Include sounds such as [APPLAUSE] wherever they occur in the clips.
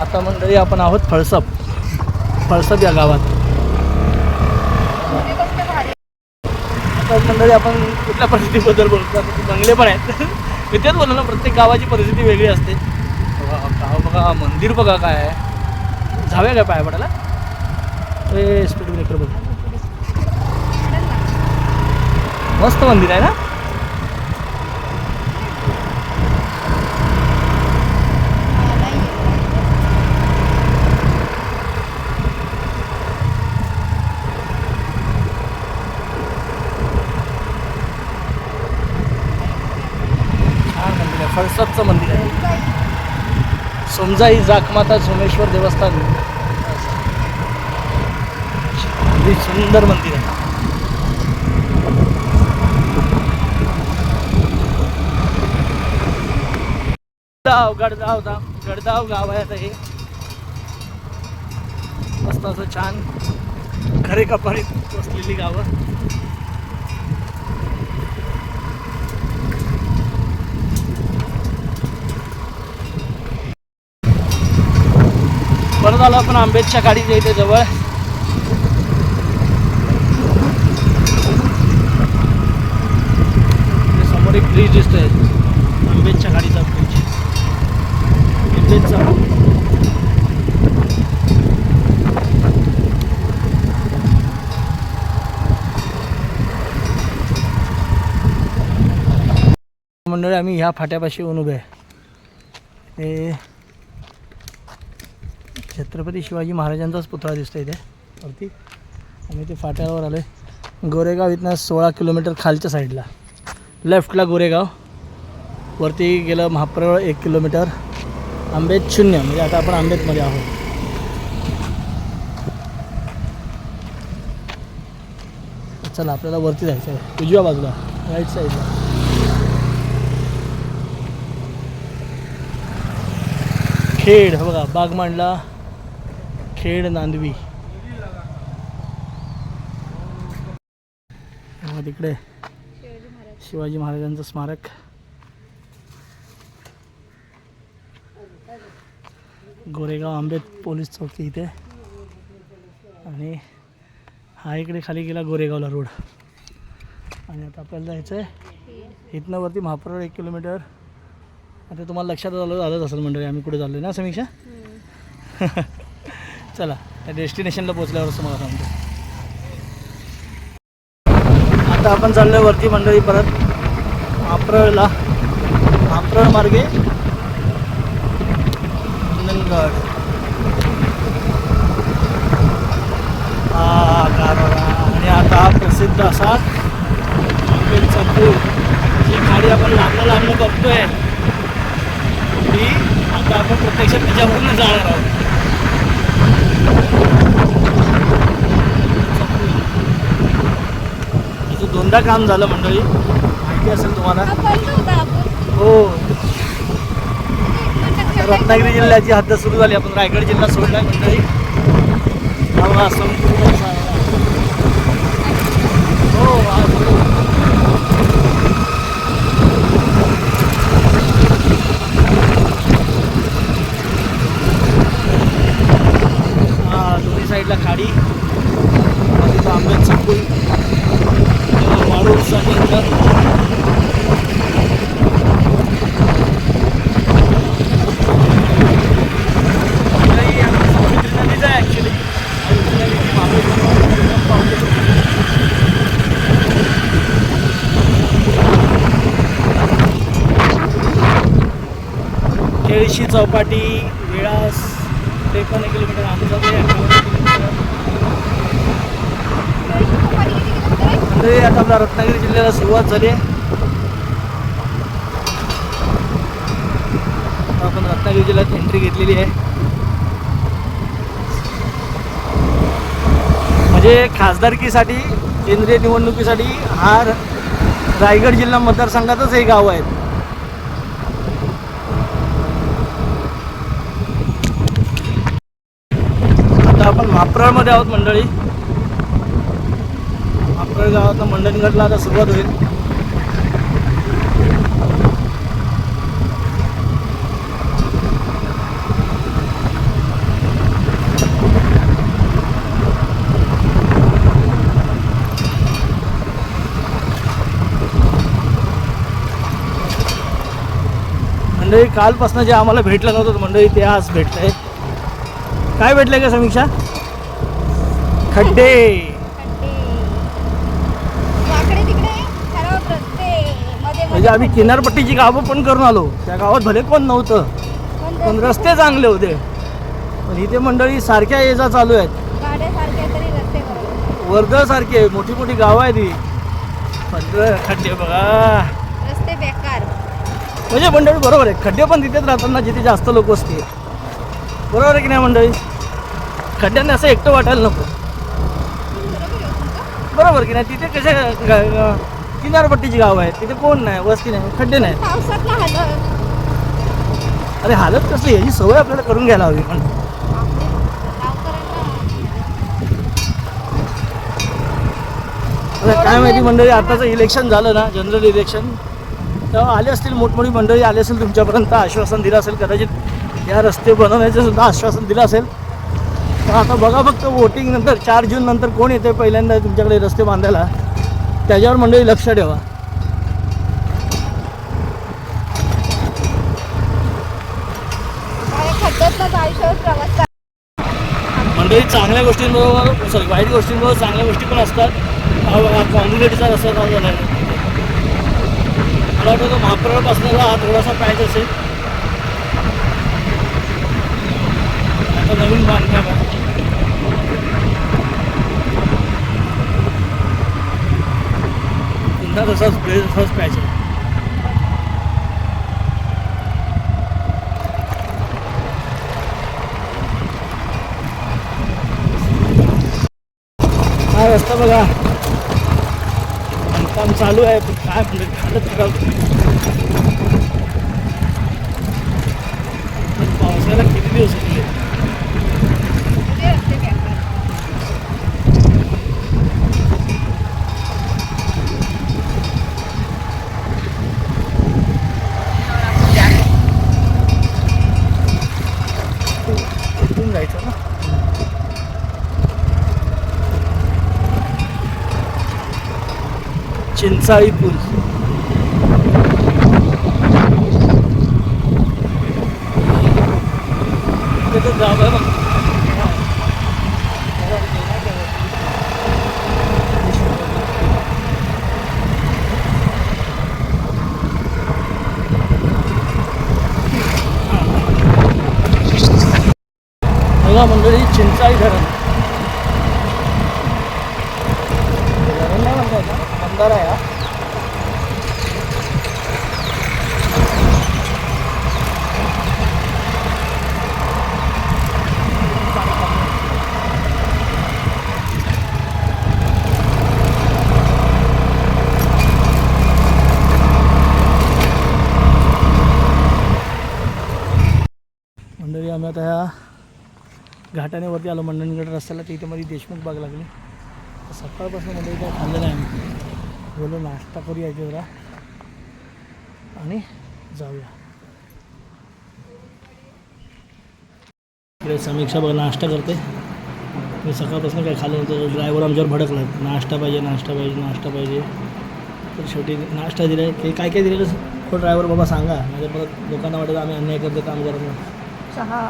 आता मंडळी आपण आहोत फळसप. फळसप या गावात. आता मंडळी आपण कुठल्या परिस्थितीबद्दल बोलतो आता बंगले पण आहेत. मी तेच बोललो ना प्रत्येक गावाची परिस्थिती वेगळी असते. बघा, गाव बघा मंदिर बघा काय आहे. जाऊया काय पाया पडायला स्पीड ब्रेकर बघ. मस्त मंदिर आहे ना? छान मंदिर आहे. फळसपचं मंदिर सोमजाई जाकमाता सोमेश्वर देवस्थान. अगदी सुंदर मंदिर आहे. गडगाव गडगाव दा गडगाव गाव आहे आता हे. मस्त असं छान खरे कपारीत बसलेली गावं. परत आलो आपण आंबेडच्या गाडीच्या इथे जवळ. समोर एक ब्रिज दिसतोय. आंबेडच्या गाडीचा ब्रिज आंबेडचा मंडळी आम्ही ह्या फाट्यापाशी येऊन उभे आहे. हे छत्रपती शिवाजी महाराजांचाच पुतळा दिसतो इथे. वरती? आम्ही ते फाट्यावर आलो आहे गोरेगाव इथनं सोळा किलोमीटर खालच्या साईडला. लेफ्टला गोरेगाव. वरती गेलं महाप्रळ एक किलोमीटर. आंबेत शून्य म्हणजे आता आपण आंबेतमध्ये आहोत. चला आपल्याला वरती जायचं आहे उजव्या बाजूला राईट साईडला खेड बघा बागमांडला. खेड नांदवी. तिकडे शिवाजी महाराजांचं स्मारक. गोरेगाव आंबेत पोलीस चौकी इथे. आणि हा इकडे खाली गेला गोरेगावला रोड. आणि आता आपल्याला जायचं आहे इथनं वरती महाप्रळ एक किलोमीटर. आता तुम्हाला लक्षात आलं आलंच असेल मंडळी आम्ही कुठे चाललो ना समीक्षा? [LAUGHS] चला त्या डेस्टिनेशनला पोचल्यावरच तुम्हाला सांगतो. आता आपण चाललो वरती मंडळी परत आप्रळला. आप्रळ मार्गे नंदनगड हा आणि आता प्रसिद्ध असा जी गाडी आपण लांबणं लांबणं बघतोय ती आता आपण प्रत्यक्षात त्याच्यावरून जाणार आहोत. दोनदा काम झालं मंडळी. माहिती असेल तुम्हाला. हो रत्नागिरी जिल्ह्याची हद्द सुरू झाली. आपण रायगड जिल्हा सोडला मंडळी. हा असा- हो हा बघा. हा दोन्ही साईडला खाडी तिथं आंब्याचं फुल माणूस आणि इथं नाही, आता सावित्री नदीच आहे ॲक्च्युली केळशी चौपाटी विळास त्रेपन्न किलोमीटर आमचं ते किलोमीटर आता आपल्या रत्नागिरी जिल्ह्याला सुरुवात झाली आहे. आपण रत्नागिरी जिल्ह्यात एंट्री घेतलेली आहे. म्हणजे खासदारकीसाठी केंद्रीय निवडणुकीसाठी हा रायगड जिल्हा मतदारसंघातच हे गाव आहे आपण माप्रळमध्ये आहोत मंडळी. माप्रळ गावात मंडणगडला आता सुरुवात होईल. मंडळी कालपासून जे आम्हाला भेटलं नव्हतं मंडळी ते आज भेटलं आहे काय भेटलं का समीक्षा? खड्डे. वाकडे तिकडे खराब रस्ते. मध्ये म्हणजे आम्ही किनारपट्टीची गावं पण करून आलो. त्या गावात भले कोण नव्हतं पण रस्ते चांगले होते. पण इथे मंडळी सारख्या ये जा चालू आहेत. वर्धा सारखे मोठी मोठी गावं आहेत ही. पण खड्डे बघा. रस्ते बेकार. म्हणजे मंडळी बरोबर आहे खड्डे पण तिथेच राहतात ना जिथे जास्त लोक असतील. बरोबर आहे की नाही मंडळी? खड्ड्यांना असं एकटं वाटायला नको. बरोबर की नाही? तिथे कसे ग- ग- किनारपट्टीची गावं आहेत? तिथे कोण नाही? वस्ती नाही? खड्डे नाही हालत. अरे हालत कसली? याची सवय आपल्याला करून घ्यायला हवी पण. आता काय माहिती मंडळी आताचं इलेक्शन झालं ना जनरल इलेक्शन तेव्हा आले असतील मोठमोठी मंडळी आले असेल तुमच्यापर्यंत आश्वासन दिलं असेल कदाचित या रस्ते बनवण्याचं सुद्धा आश्वासन दिलं असेल. तर आता बघा फक्त वोटिंग नंतर चार जून नंतर कोण येते पहिल्यांदा तुमच्याकडे रस्ते बांधायला? त्याच्यावर मंडळी लक्ष ठेवा. मंडळी चांगल्या गोष्टींबरोबर सॉरी वाईट गोष्टींबरोबर चांगल्या गोष्टी पण असतात. कॉम्प्लिकेटचा रस्ता चालू झाला आहे मला वाटतं तो महाप्रपासून हा थोडासा पॅच असेल. आता नवीन बांधकाम आहे. पुन्हा तसाच तसाच पॅच आहे हा रस्ता बघा. बांधकाम चालू आहे पण काय म्हणजे हालत खराब पण पावसाळ्याला किती दिवस होते पुढे रस्ते बेकार इथून जायचं ना चिंचाळी पूल तिथं जावं ना. बघा मंडळी चिंचाळी धरण धरण नाही म्हणता येत हा. बंधारा आहे हा. मंडळी आम्ही आता ह्या घाटाने वरती आलो मंडणगड रस्त्याला तिथे मध्ये देशमुख बाग लागली. तर सकाळपासून मंडळी काय खाल्लं नाही आम्ही. बोललो नाश्ता करूया इथे जरा आणि जाऊया. इकडे समीक्षा बघा नाश्ता करते मी सकाळपासून काय खाल्लं नव्हतं ड्रायव्हर आमच्यावर भडकला नाश्ता पाहिजे नाश्ता पाहिजे नाश्ता पाहिजे. तर शेवटी नाश्ता दिला आहे ते काय काय दिलेलं? तो ड्रायव्हर बाबा सांगा. म्हणजे परत लोकांना वाटत आम्ही अन्याय करतो काम करत नाही. चहा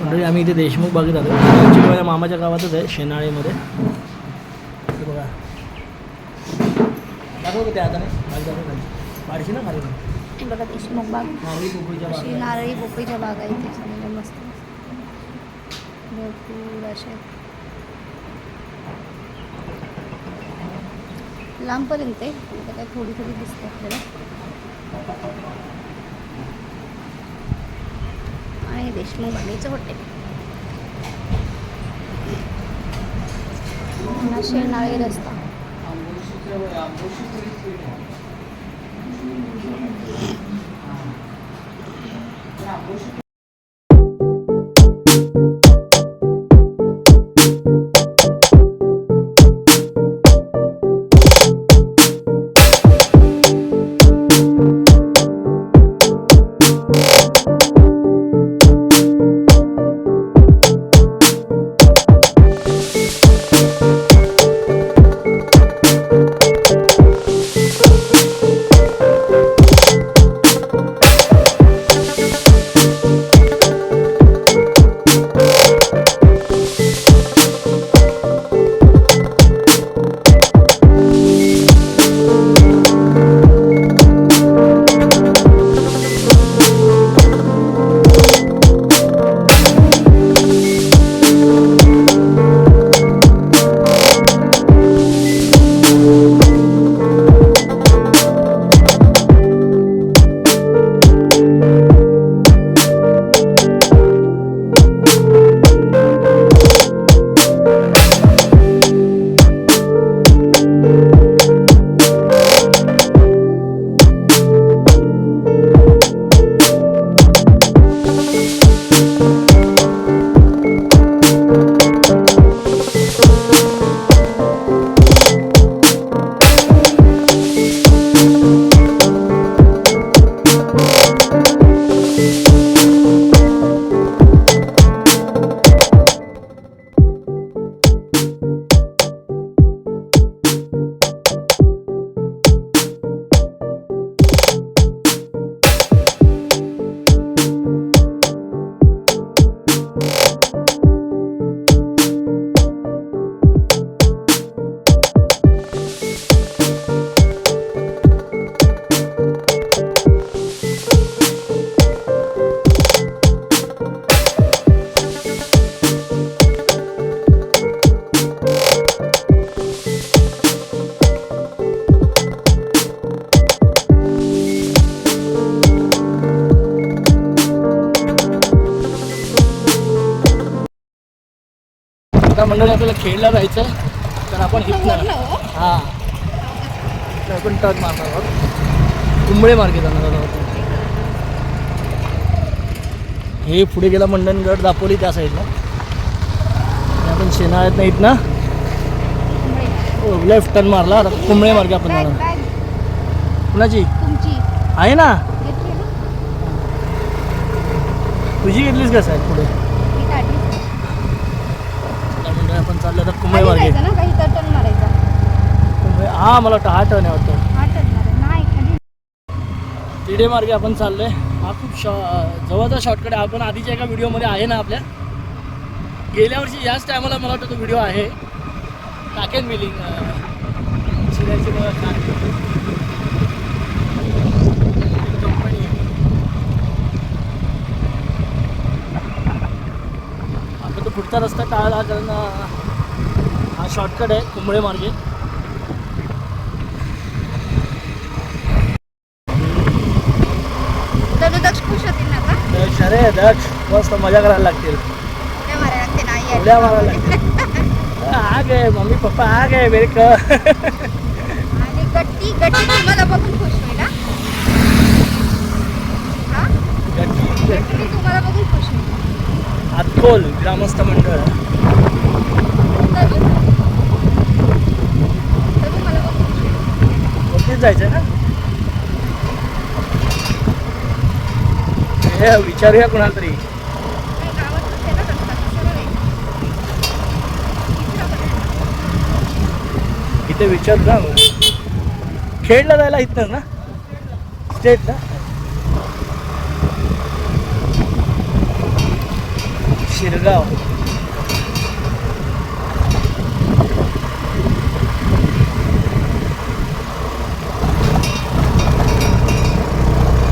मंडळी आम्ही इथे देशमुख बागेत आलो. ॲक्च्युली माझ्या मामाच्या गावातच आहे शेनाळेमध्ये ते बघा. दाखव खाली दाखव खाली. पाडशी ना खाली बघा देशमुख बाग. नारळी पोपळीच्या बागा. नारळी पोपईच्या बागा इथे. सगळ्या मस्त. भरपूर अशा. लांबपर्यंत आहे आता काय थोडी थोडी दिसते आपल्याला. आहे देशमुख भालीचं हॉटेल शेणाळी रस्ता. मंडळी आपल्याला खेळला जायचं आहे तर आपण इथनं हो. तर आपण टर्न मारणार आहोत. कुंबळे मार्गे जाणार आहोत हे पुढे गेला मंडणगड दापोली त्या साईडला आपण नाही ना कुंबळे. लेफ्ट टर्न मारला. आता कुंबळे मार्गे आपण जाणार कुणाची? आहे ना? तुझी घेतलीस का साहेब पुढे ती काढली. त्या मंडळी आपण चाललो आता खाली मार्गे. जायचं ना काही तर टर्न मारायचा. कुंबळे हा मला वाटतं हा टर्न आहे वाटतं. हा टर्न मारायचा. नाही खाली. तिडे मार्गे आपण चाललोय. हा खूप शॉ जवळचा शॉर्टकट आहे. आपण आधीच्या एका व्हिडिओमध्ये आहे ना आपल्या. गेल्या वर्षी याच टायमाला मला वाटतं तो व्हिडिओ आहे. टाकेन मी लिंक शिरायची. आपण तो पुढचा रस्ता टाळला कारण शॉर्टकट आहे कुंबळे मार्गे. दक्ष अरे दक्ष मस्त मजा करायला लागतील. उड्या मारायला लागतील आ गए मम्मी पप्पा आ गए मेरे को गट्टी गट्टी तुम्हाला बघून खुश होईल गट्टी तुम्हाला बघून खुश होईल. ग्रामस्थ मंडळ तनु तनु मला बघून खुश होईल वरतीच जायचं ना? हे विचारूया कुणाला तरी. इथे विचार ना. खेडला जायला इथं ना? स्टेट ना शिरगाव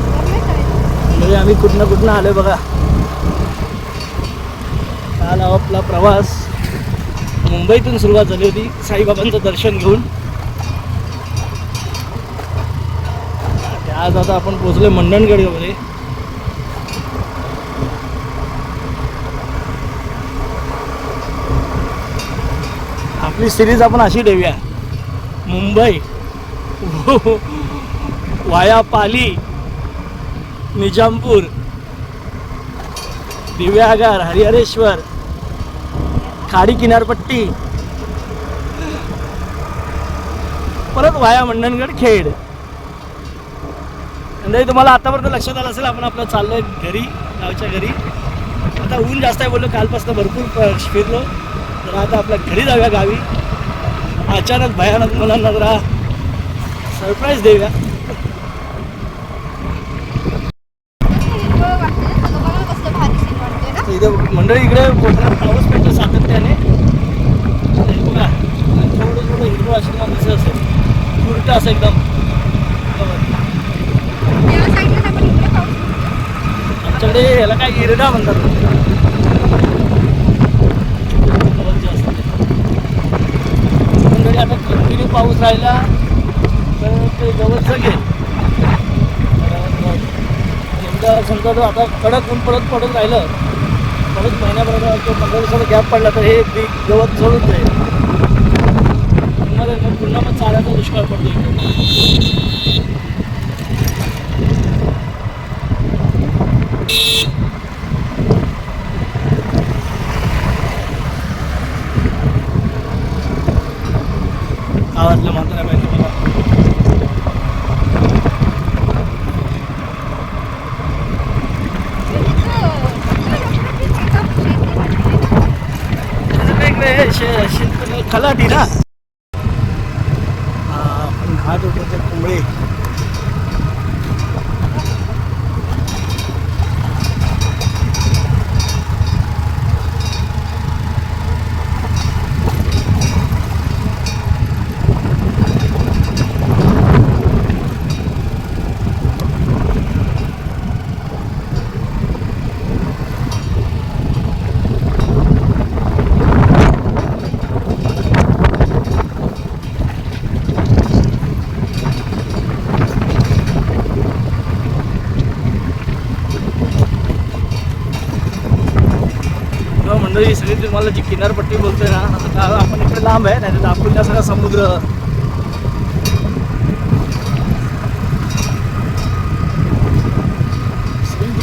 वर नाही करायचं. म्हणजे आम्ही कुठनं कुठनं आलो बघा. काल आपला प्रवास? मुंबईतून सुरुवात झाली होती साईबाबांचं दर्शन घेऊन. आज आता आपण पोचलो मंडणगडमध्ये आपली सिरीज आपण अशी ठेवूया. मुंबई. [LAUGHS] वाया पाली. निजामपूर दिव्यागार हरिहरेश्वर खाडी किनारपट्टी परत वाया मंडणगड खेड. म्हणजे तुम्हाला आतापर्यंत लक्षात आलं असेल आपण आपलं चाललोय घरी गावच्या घरी. आता ऊन जास्त आहे बोललो कालपासून भरपूर फिरलो. तर आता आपल्या घरी जाऊया गावी. अचानक भयानक मुलांना जरा सरप्राईज देऊया हिरवळ वाटते ना सगळं बघा कसलं भारी सीन वाटते ना तर इथे मंडळी इकडे कोकणात पाऊस पडतो सातत्याने. बघा थोडं थोडं हिरवं आश्रमात दिसत असेल. उलटं असं एकदम. आमच्याकडे याला काय इरडा म्हणतात. आता कंटिन्यू पाऊस राहिला तर ते गवत सगळे समजा आता कडक ऊन पडत पडत राहिलं म्हणून महिन्याभर पंधरा दिवसाचा गॅप पडला तर हे बी गवत जळून जाईल पुन्हा मग पुन्हा मग चाऱ्याचा दुष्काळ पडतो इकडे. गावातलं मात्र கலாட்டிடா दापोलीला समुद्र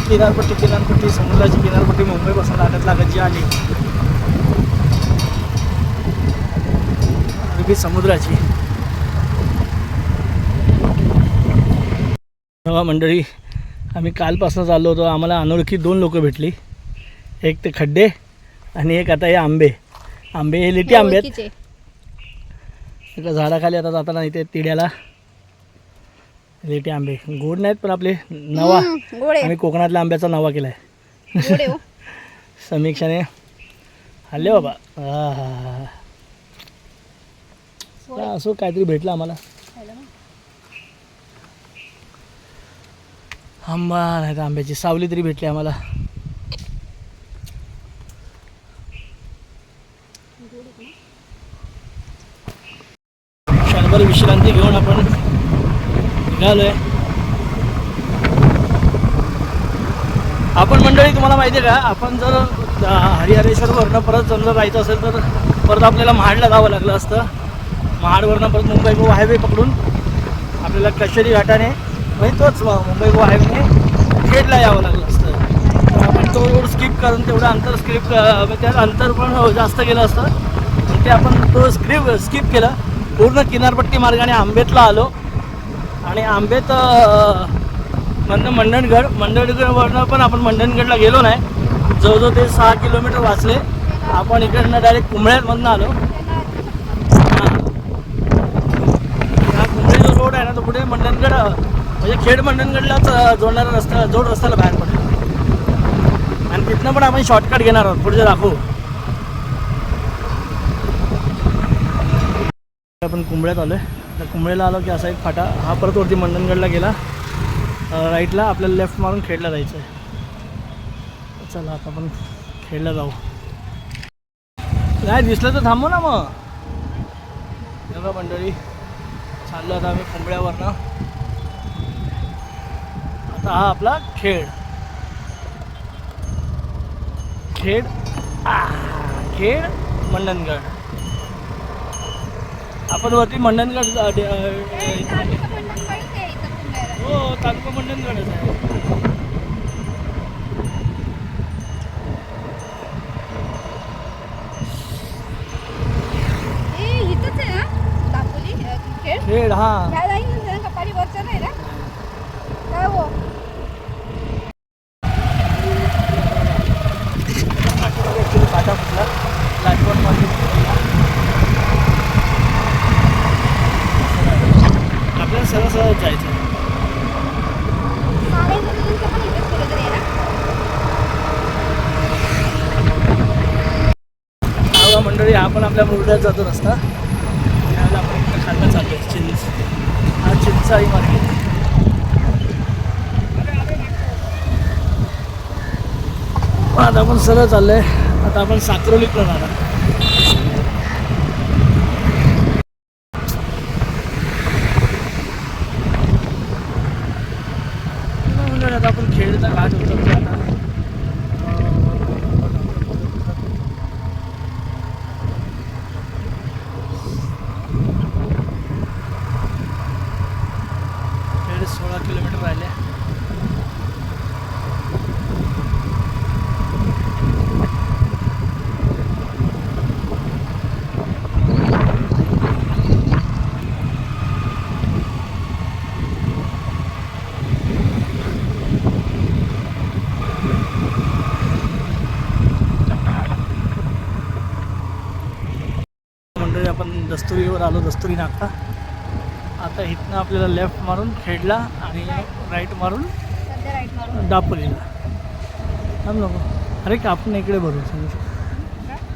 किनारपट्टी किनारपट्टी समुद्राची किनारपट्टी मुंबईपासून लागत लागत जी आली अगदी समुद्राची. नवा मंडळी आम्ही कालपासून चाललो होतो. आम्हाला अनोळखी दोन लोक भेटली. एक ते खड्डे आणि एक आता हे आंबे. आंबे हे लिटी आंबे आहेत. एका झाडाखाली आता जाताना इथे तिड्याला लिटी आंबे. गोड नाहीत पण आपले नवा आम्ही कोकणातल्या आंब्याचा नवा केला आहे हो. [LAUGHS] समीक्षाने हल्ले बाबा. आहा. चला, असो काहीतरी भेटलं आम्हाला. आंबा नाही तर आंब्याची सावली तरी भेटली आम्हाला. क्षणभर विश्रांती घेऊन आपण निघालोय. आपण मंडळी तुम्हाला माहिती आहे का? आपण जर हरिहरेश्वरवरनं परत समजा जायचं असेल तर परत आपल्याला महाडला जावं लागलं असतं. महाडवरनं परत मुंबई गोवा हायवे पकडून आपल्याला कशेरी घाटाने म्हणजे तोच मुंबई गोवा हायवेने खेडला यावं लागलं असतं. तर आपण तो रोड स्किप करून तेवढं अंतर स्किप म्हणजे त्यात अंतर पण जास्त गेलं असतं. ते आपण तो स्क्रिप स्किप केलं. पूर्ण किनारपट्टी मार्गाने आंबेतला आलो. आणि आंबेत अ, मंडणगड मंडणगडवरनं पण आपण मंडणगडला गेलो नाही. जवळजवळ ते सहा किलोमीटर वाचले. आपण इकडनं डायरेक्ट कुंभळ्यामधनं आलो. हा. कुंबळे जो रोड आहे ना तो पुढे मंडणगड म्हणजे खेड मंडणगडलाच जोडणारा रस्ता जोड रस्त्याला बाहेर पडला. आणि तिथनं पण आपण शॉर्टकट घेणार आहोत. पुढे दाखवू. आपण कुंबळ्यात आलो आहे तर कुंबळ्याला आलो की असा एक फाटा हा परत वरती मंडनगडला गेला. राईटला आपल्याला लेफ्ट मारून खेडला जायचं आहे चला आता आपण खेडला जाऊ. नाही दिसलं तर थांबू ना मग. बघा मंडळी चाललो आता आम्ही कुंभळ्यावरनं आता हा आपला खेड. खेड आ, खेड आपण वरती मंडणगड हो तालुका मंडणगडच आहे. खेळ हा ह्या लाईन नंतर ना कपाली वरच्या नाही ना काय हो ॲक्च्युली फाटा फुटला लाटवण आपल्याला सरळ जायचं मंडळी आपण आपल्या मुरड्यात जातो रस्ता. त्यावेळेला आपण इकडे खाल्लं चाललो आहे चिंच. हा चिंचाई मार्केट. आता आपण सरळ चाललोय. आता आपण साक्रोलीकडे जाणार मंडळी आता आपण खेळचा घाट उतरतो आता खेळ सोळा किलोमीटर राहिले मंडळी आपण दस्तुरीवर आलो दस्तुरी नाका. आता इथनं आपल्याला लेफ्ट मारून खेडला आणि राईट मारून दापोलीला. थांब नको अरे का आपण इकडे भरू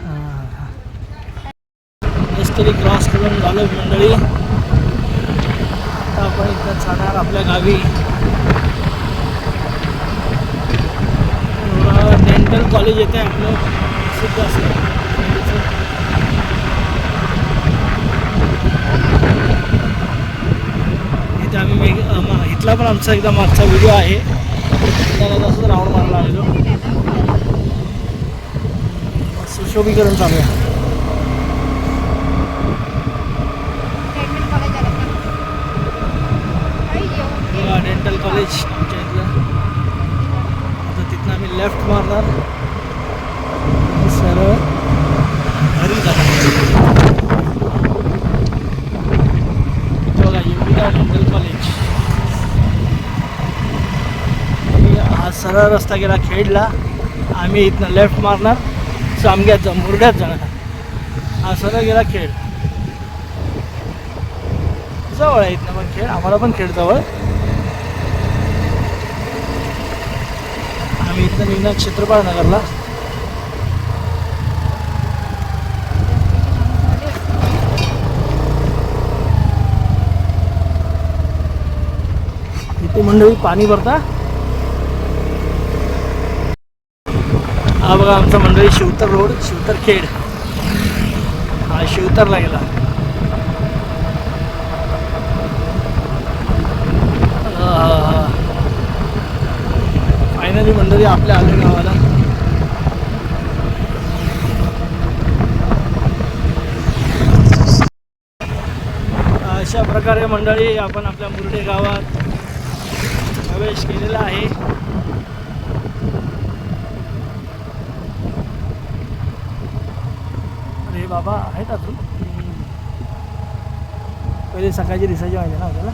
हां दस्तुरी क्रॉस करून झालो मंडळी. आता आपण इथं जाणार आपल्या गावी. डेंटल कॉलेज येते आपलं. प्रसिद्ध तिथे आम्ही वेग मा- इथला पण आमचा एकदा मागचा व्हिडिओ आहे. त्याला असंच राऊंड मारला आलेलो. सुशोभीकरण चालू आहे. डेंटल कॉलेज आमच्या इथलं. आता तिथनं आम्ही लेफ्ट मारणार. सर सरळ घरी जाणार इथे बघा योगिता डेंटल कॉलेज आणि हा सरळ रस्ता गेला खेडला. आम्ही इथनं लेफ्ट मारणार. सामग्यात जा मुरड्यात जाणार. हा सरळ गेला खेड. जवळ आहे इथनं पण खेळ आम्हाला पण खेळ जवळ. आम्ही इथनं निघणार क्षेत्रपाळ नगरला. इथे मंडळी पाणी भरता. हा बघा आमचा मंडळी शिवतर रोड शिवतर खेड. हा शिवतरला गेला. फायनली मंडळी आपल्या आले गावाला. अशा प्रकारे मंडळी आपण आपल्या मुर्डे गावात प्रवेश केलेला आहे. बाबा आहेत अजून. पहिले सकाळची रिसायची माहिती ना आपल्याला?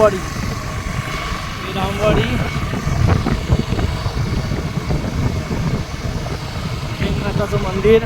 रामवाडी ही रामवाडी एकनाथाचं मंदिर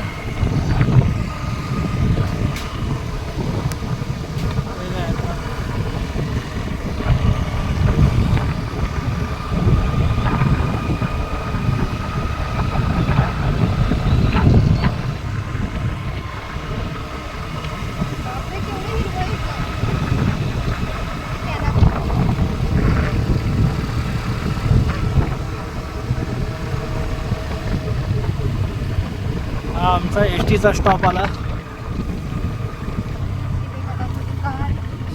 हा आमचा एस टीचा स्टॉप आला.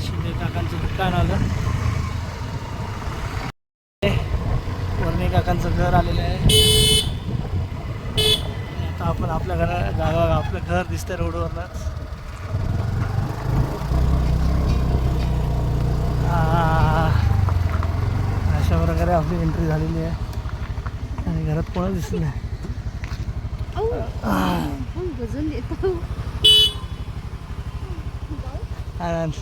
शिंदे काकांचं दुकान आलं. वर्णे काकांचं घर आलेलं आहे. आता आपण आपल्या घरा गावा आपलं घर दिसतंय रोडवरनंच अशा प्रकारे आपली एंट्री झालेली आहे. आणि घरात कोणच दिसलं नाही वजन देतो आनंद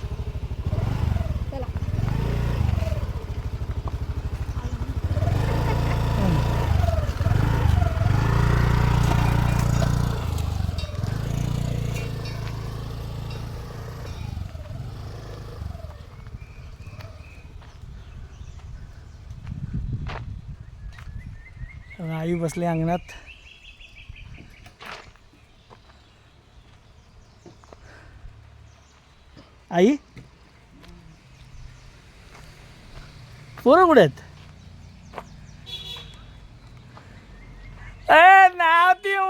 आई बसले अंगणात. आई? पोरं कुठे आहेत? ए, नाव देऊ.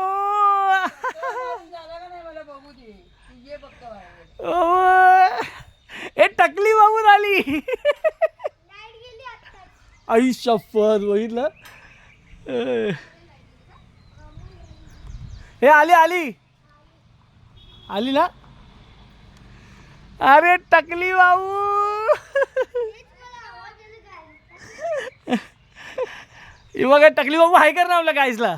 ओ, ए टकली बाबून आली. आई शपथ बघितलं? हे आली आली. आली ना? अरे टकली भाऊ. इवा काय टकली भाऊ हाय कर ना आपल्या गाईसला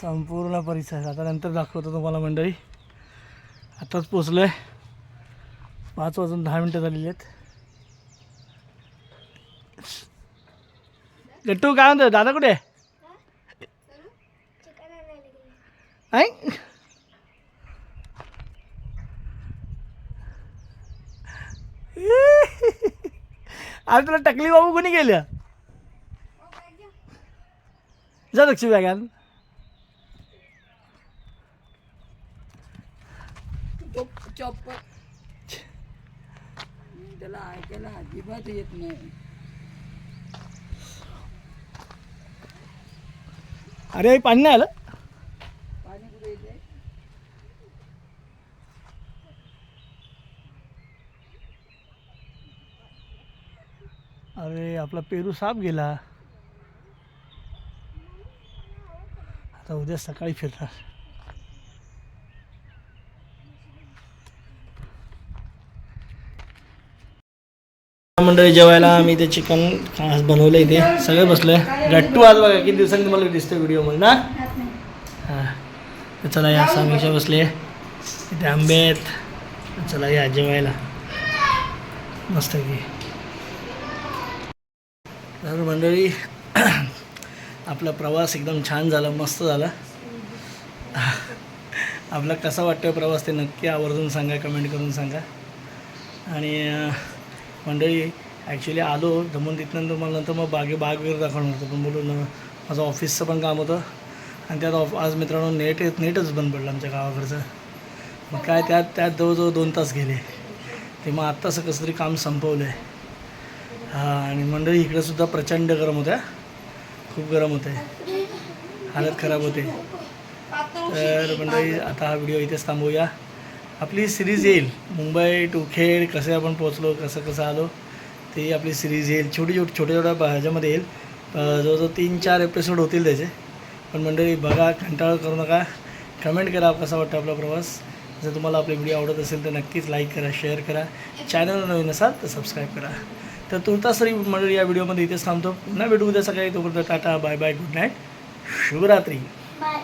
संपूर्ण परिसर. आता नंतर दाखवतो तुम्हाला मंडळी. आत्ताच पोचलो आहे पाच वाजून दहा मिनटं झालेली आहेत. गट्टू काय म्हणतो दादा कुठे? आहे? ऐ अरे तुला टकली बाबू कोणी गेल्या जा दक्षी बॅगान चप्पल त्याला ऐकायला अजिबात येत नाही. अरे पाणी नाही आलं? पाणी कुठे येते अरे आपला पेरू साप गेला. आता उद्या सकाळी फिरणार. मंडळी जेवायला आम्ही ते चिकन खास बनवलं इथे. सगळे बसले. गट्टू आज बघा किती दिवसांनी तुम्हाला व्हिडिओ व्हिडिओमध्ये ना? हां. चला या सामीच्या बसले. इथे आंबे आहेत. चला या जेवायला. मस्त की. तर मंडळी [CLEARS THROAT] आपला प्रवास एकदम छान झाला मस्त झाला. आपला कसा वाटतो प्रवास ते नक्की आवर्जून सांगा कमेंट करून सांगा. आणि मंडळी ॲक्च्युली आलो दमून तिथनंतर मला नंतर मग बागे बाग वगैरे दाखवणार होतं. पण बोलून माझं ऑफिसचं पण काम होतं. आणि त्यात ऑफ आज मित्रांनो नेट नेटच बंद पडलं आमच्या गावाकडचं. मग काय त्यात त्यात जवळजवळ दोन तास गेले. ते मग आत्ताचं कसं तरी काम संपवलं आहे हां आणि मंडळी इकडंसुद्धा प्रचंड गरम होत्या. खूप गरम होते हालत खराब होते. तर मंडळी आता हा व्हिडिओ इथेच थांबवूया. आपली सिरीज येईल. मुंबई टू खेड कसे आपण पोचलो कसं कसं आलो ते आपली सिरीज येईल. छोटी छोटी छोट्या छोट्या ह्याच्यामध्ये येईल. जवळजवळ तीन चार एपिसोड होतील त्याचे. पण मंडळी बघा कंटाळा करू नका. कमेंट करा कसा वाटतं आपला प्रवास. जर तुम्हाला आपले व्हिडिओ आवडत असेल तर नक्कीच लाईक करा शेअर करा. चॅनल नवीन असाल तर सबस्क्राईब करा. तर तुर्तासरी मंडळी या व्हिडिओमध्ये इथेच थांबतो. पुन्हा भेटू उद्या सकाळी. तोपर्यंत tata bye bye good night शुभरात्री. बाय